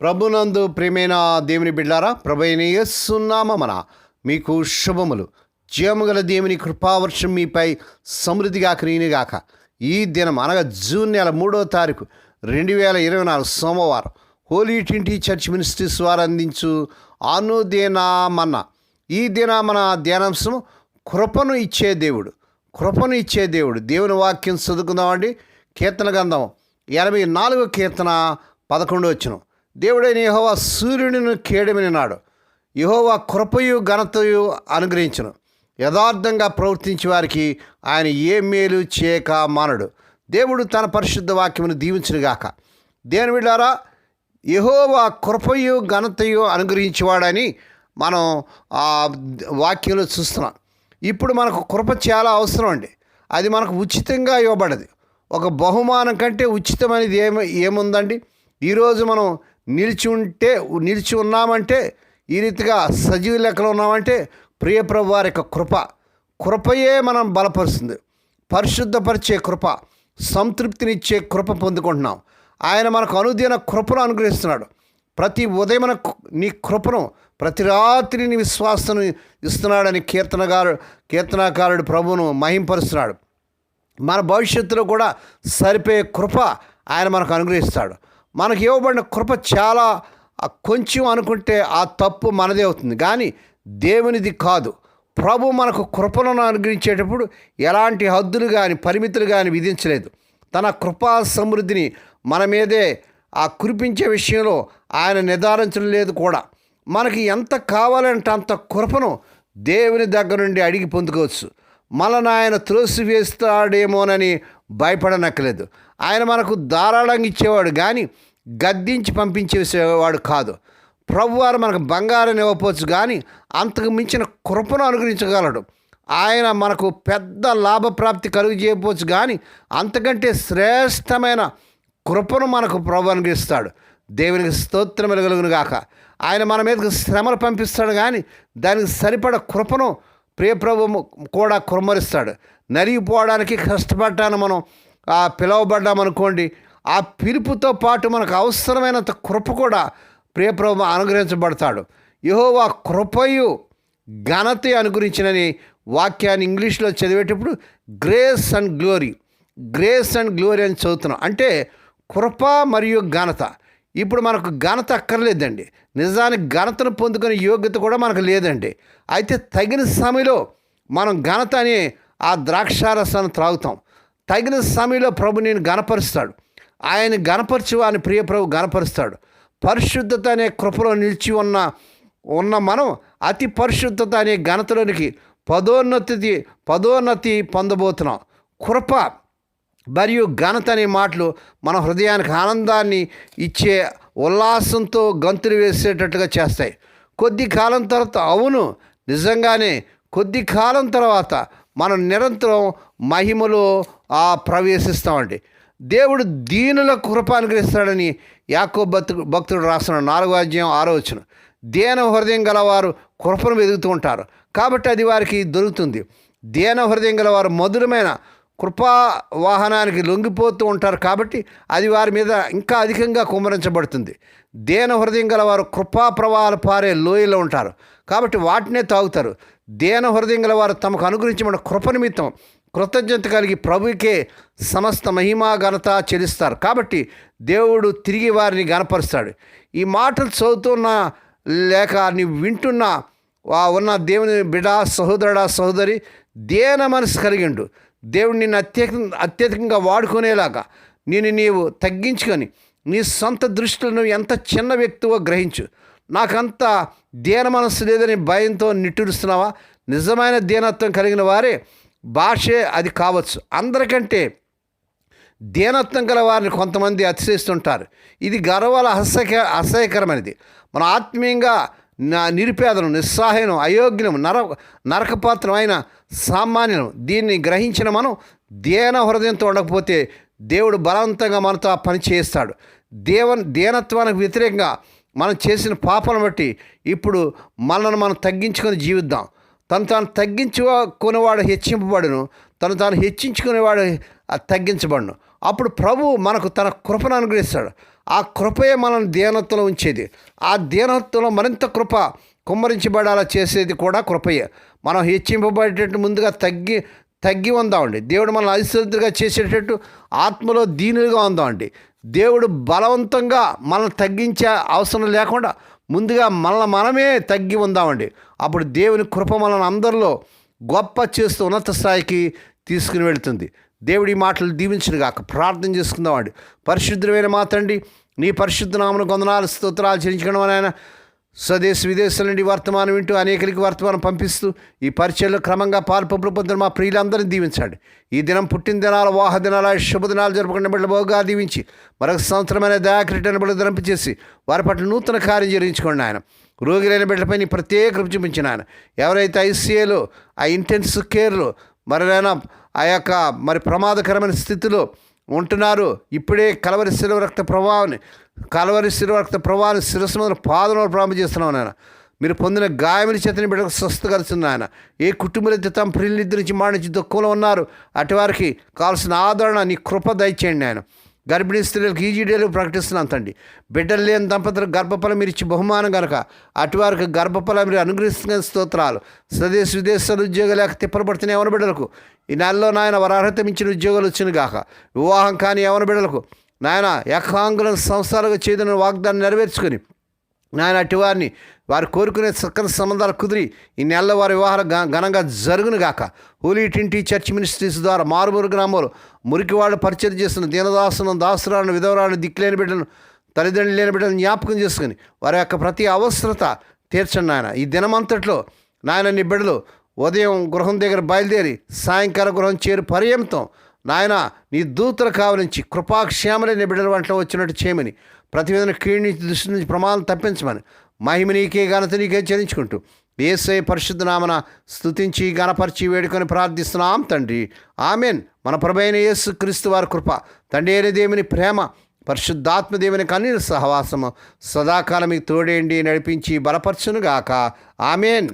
ప్రభునందు ప్రేమైన దేవుని బిడ్డారా ప్రభైన యస్సున్నామన మీకు శుభములు. జీవముగల దేవుని కృపావర్షం మీపై సమృద్ధిగా క్రీనిగాక ఈ దినం అనగా జూన్ నెల మూడో తారీఖు రెండు వేల ఇరవై నాలుగు సోమవారం హోలీ ట్వంటీ చర్చ్ మినిస్ట్రీస్ వారు అందించు అనుదినమన్న. ఈ దిన మన ధ్యానాంశం కృపను ఇచ్చే దేవుడు కృపను ఇచ్చే దేవుడు. దేవుని వాక్యం చదువుకుందామండి. కీర్తన గంధం ఎనభై నాలుగో కీర్తన పదకొండు వచ్చినాం దేవుడైన యహోవా సూర్యుడిని కేడమినాడు యహోవా కృపయు ఘనతయు అనుగ్రహించను. యథార్థంగా ప్రవర్తించే వారికి ఆయన ఏ మేలు చేయక మానడు. దేవుడు తన పరిశుద్ధ వాక్యమును దీవించునుగాక దేని విడారా యహోవా కృపయు ఘనతయు అనుగ్రహించేవాడని మనం ఆ వాక్యంలో చూస్తున్నాం. ఇప్పుడు మనకు కృప చాలా అవసరం అండి. అది మనకు ఉచితంగా ఇవ్వబడదు. ఒక బహుమానం కంటే ఉచితమైనది ఏమి ఏముందండి? ఈరోజు మనం నిలిచి ఉంటే నిలిచి ఉన్నామంటే ఈ రీతిగా సజీవ లెక్కలో ఉన్నామంటే ప్రియప్రభు వారి యొక్క కృప. కృపయే మనం బలపరుస్తుంది. పరిశుద్ధపరిచే కృప సంతృప్తినిచ్చే కృప పొందుకుంటున్నాం. ఆయన మనకు అనుదిన కృపను అనుగ్రహిస్తున్నాడు. ప్రతి ఉదయం నీ కృపను ప్రతి రాత్రి నీ విశ్వాసను ఇస్తున్నాడని కీర్తనగారు కీర్తనాకారుడు ప్రభువును మహింపరుస్తున్నాడు. మన భవిష్యత్తులో కూడా సరిపోయే కృప ఆయన మనకు అనుగ్రహిస్తాడు. మనకి ఇవ్వబడిన కృప చాలా కొంచెం అనుకుంటే ఆ తప్పు మనదే అవుతుంది. కానీ దేవునిది కాదు. ప్రభు మనకు కృపలను అనుగ్రహించేటప్పుడు ఎలాంటి హద్దులు కానీ పరిమితులు కానీ విధించలేదు. తన కృపా సమృద్ధిని మన మీదే ఆ కురిపించే విషయంలో ఆయన నిర్ధారించడం లేదు కూడా. మనకి ఎంత కావాలంటే అంత కృపను దేవుని దగ్గర నుండి అడిగి పొందుకోవచ్చు. మళ్ళీ ఆయన త్రోసివేస్తాడేమోనని భయపడనక్కలేదు ఆయన మనకు ధారాళంగా ఇచ్చేవాడు కానీ గద్దించి పంపించేసేవాడు కాదు. ప్రభువారు మనకు బంగారం ఇవ్వకపోవచ్చు కానీ అంతకు మించిన కృపను అనుగ్రహించగలడు. ఆయన మనకు పెద్ద లాభప్రాప్తి కలుగు చేయకపోవచ్చు కానీ అంతకంటే శ్రేష్టమైన కృపను మనకు ప్రభు అనుగ్రహిస్తాడు. దేవునికి స్తోత్రం వెలుగులుగును గాక. ఆయన మన మీదకు శ్రమలు పంపిస్తాడు కానీ దానికి సరిపడ కృపను ప్రియప్రభు కూడా కురమరిస్తాడు నరిగిపోవడానికి కష్టపడ్డాను మనం. పిలువబడ్డామనుకోండి ఆ పిలుపుతో పాటు మనకు అవసరమైనంత కృప కూడా ప్రియప్రభు అనుగ్రహించబడతాడు. యహోవా కృపయు ఘనత అనుగురించినని వాక్యాన్ని ఇంగ్లీష్లో చదివేటప్పుడు grace and glory. Grace and glory అని చదువుతున్నాం. అంటే కృప మరియు ఘనత. ఇప్పుడు మనకు ఘనత అక్కర్లేదండి. నిజానికి ఘనతను పొందుకునే యోగ్యత కూడా మనకు లేదండి. అయితే తగిన సమయంలో మనం ఘనత అని ఆ ద్రాక్షారసాన్ని త్రాగుతాం. తగిన సమయంలో ప్రభు నేను గనపరుస్తాడు. ఆయన గనపరచు అని ప్రియ ప్రభు గనపరుస్తాడు. పరిశుద్ధత అనే కృపలో నిలిచి ఉన్న ఉన్న మనం అతి పరిశుద్ధత అనే ఘనతలోనికి పదోన్నతి పదోన్నతి పొందబోతున్నాం. కృప మరియు ఘనత అనే మాటలు మన హృదయానికి ఆనందాన్ని ఇచ్చే ఉల్లాసంతో గంతులు వేసేటట్టుగా చేస్తాయి. కొద్ది కాలం తర్వాత అవును నిజంగానే కొద్ది కాలం తర్వాత మనం నిరంతరం మహిమలో ఆ ప్రవేశిస్తామండి. దేవుడు దీనుల కృప అనుగ్రహిస్తాడని యాకో భక్తు భక్తుడు రాస్తున్నాడు నాలుగో అధ్యాయం ఆరో వచ్చిన దేన హృదయం గలవారు కృపను వెతుకుతూ ఉంటారు. కాబట్టి అది వారికి దొరుకుతుంది. దేన హృదయం గలవారు మధురమైన కృపా వాహనానికి లొంగిపోతూ ఉంటారు కాబట్టి అది వారి మీద ఇంకా అధికంగా కుమ్మరించబడుతుంది. దేన హృదయం గల వారు కృపా ప్రవాహాలు పారే లోయలో ఉంటారు. కాబట్టి వాటినే తాగుతారు. దేన హృదయం గల వారు తమకు అనుగ్రహించబడిన కృప నిమిత్తం కృతజ్ఞత కలిగి ప్రభుకే సమస్త మహిమా ఘనత చెల్లిస్తారు. కాబట్టి దేవుడు తిరిగి వారిని గనపరుస్తాడు ఈ మాటలు చదువుతున్న లేక నీవు వింటున్న ఉన్న దేవుని బిడ సహోదరుడా సహోదరి దేన మనసు కలిగిండు. దేవుడు నిన్ను అత్యధిక అత్యధికంగా వాడుకునేలాగా నేను నీవు తగ్గించుకొని నీ సొంత దృష్టిలో నువ్వు ఎంత చిన్న వ్యక్తివో గ్రహించు. నాకంత దీన మనస్సు లేదని భయంతో నిట్టూరుస్తున్నావా? నిజమైన దీనత్వం కలిగిన వారే భాషే అది కావచ్చు. అందరికంటే దీనత్వం గల వారిని కొంతమంది అతిశయిస్తుంటారు. ఇది గర్వాల అసహ్య అసహ్యకరమైనది. మన ఆత్మీయంగా నా నిరుపేదను నిస్సహాయను అయోగ్యం నర నరకపాత్రం అయిన సామాన్యం దీన్ని గ్రహించిన మనం దేన హృదయంతో ఉండకపోతే దేవుడు బలవంతంగా మనతో ఆ పని చేస్తాడు దేవ దీనత్వానికి వ్యతిరేకంగా మనం చేసిన పాపను బట్టి ఇప్పుడు మనల్ని మనం తగ్గించుకొని జీవిద్దాం. తను తాను తగ్గించుకునేవాడు హెచ్చింపబడును తను తాను హెచ్చించుకునేవాడు తగ్గించబడును. అప్పుడు ప్రభు మనకు తన కృపను అనుగ్రహిస్తాడు. ఆ కృపయే మనం దీనత్వంలో ఉంచేది. ఆ దీనత్వంలో మరింత కృప కుమ్మరించబడాలా చేసేది కూడా కృపయే. మనం హెచ్చింపబడేటట్టు ముందుగా తగ్గి తగ్గి ఉందామండి దేవుడు మనల్ని ఐశ్వర్యులుగా చేసేటట్టు ఆత్మలో దీనులుగా ఉందామండి. దేవుడు బలవంతంగా మనల్ని తగ్గించే అవసరం లేకుండా ముందుగా మనల్ని మనమే తగ్గి ఉందామండి అప్పుడు దేవుని కృప మనల్ని అందరిలో గొప్ప చేస్తూ ఉన్నత స్థాయికి తీసుకుని వెళుతుంది. దేవుడి మాటలు దీవించను గాక. ప్రార్థన చేసుకుందామండి. పరిశుద్ధమైన మా నీ పరిశుద్ధ నామను కొందనాలు స్తోత్రాలు చెల్లించడం ఆయన స్వదేశ విదేశాల నుండి వర్తమానం వింటూ అనేకరికి వర్తమానం పంపిస్తూ ఈ పరిచయంలో క్రమంగా పాల్పొప్పులు పొందిన మా ప్రియులందరినీ దీవించాడు. ఈ దినం పుట్టిన దినాల వాహ దినాల శుభదినాలు జరుపుకునే బిడ్డ బహుగా దీవించి మరొక సంవత్సరమైన దయాక్రీటను బిడ్డ ధరింపచేసి వారి పట్ల నూతన కార్యం జరిగించుకోండి ఆయన. రోగిలైన బిడ్డలపై నీ ప్రత్యేక కృప చూపించిన ఆయన. ఎవరైతే ఐసీఏలో ఆ ఇంటెన్స్ కేర్లో మరైనా ఆ యొక్క మరి ప్రమాదకరమైన స్థితిలో ఉంటున్నారు. ఇప్పుడే కలవరి శిలువ రక్త ప్రభావాన్ని కలవరి శిలువ రక్త ప్రభావాన్ని శిరస్సు మొదలు పాదంలో ప్రారంభం చేస్తున్నాం నాయన. మీరు పొందిన గాయముల చేతని బిడ్డకు స్వస్థకలుస్తుంది ఆయన ఏ కుటుంబాలైతే తమ ప్రియుల నుంచి మాడించి దుఃఖంలో ఉన్నారు అటువారికి కావాల్సిన ఆదరణ నీ కృప దయచేయండి ఆయన గర్భిణీ స్త్రీలకు ఈజీడీలు ప్రకటిస్తున్నాం తండ్రి బిడ్డలు లేని దంపతులకు గర్భఫలం మీరు ఇచ్చి బహుమానం కనుక అటువారికి గర్భఫలం మీరు అనుగ్రహిస్తున్న స్తోత్రాలు. స్వదేశ విదేశాలు ఉద్యోగాలు లేక తిప్పలబడుతున్న యవన బిడ్డలకు ఈ నెలలో నాయన వారు అర్హత మించిన ఉద్యోగాలు వచ్చిన గాక వివాహం కాని యవన బిడ్డలకు నాయన ఏకాంగులను సంస్థలుగా చేయదని వాగ్దాన్ని నెరవేర్చుకొని నాయన అట్టి వారిని వారు కోరుకునే చక్కని సంబంధాలు కుదిరి ఈ నెలలో వారి వివాహాలు ఘనంగా జరుగును గాక. హోలీటింటి చర్చ్ మినిస్ట్రీస్ ద్వారా మారుమూరు గ్రామంలో మురికివాడు పరిచయం చేస్తున్న దీనదాసును దాసురాలను విధవరాలను దిక్కులేని బిడ్డను తల్లిదండ్రులు లేని బిడ్డను జ్ఞాపకం చేసుకుని వారి యొక్క ప్రతి అవసరత తీర్చండి నాయన. ఈ దినమంతట్లో నాయన నీ బిడ్డలు ఉదయం గృహం దగ్గర బయలుదేరి సాయంకాలం గృహం చేరు పర్యంతం నాయన నీ దూతలు కావలించి కృపాక్షేమలే నీ బిడ్డల వంటలో వచ్చినట్టు చేయమని ప్రతివేదన విధంగా దృష్టి నుంచి ప్రమాదం తప్పించమని మహిమ నీకే ఘనత నీకే చెల్లించుకుంటూ ఏసై పరిశుద్ధ నామన స్థుతించి గణపరిచి వేడుకొని ప్రార్థిస్తున్నాం తండ్రి. ఆమెన్. మన ప్రభైన యేసు క్రీస్తు వారి కృప తండ్రి అయిన దేవుని ప్రేమ పరిశుద్ధాత్మ దేవుని కన్నీరు సహవాసము సదాకాలం మీకు తోడేండి నడిపించి బలపరచునుగాక. ఆమెన్.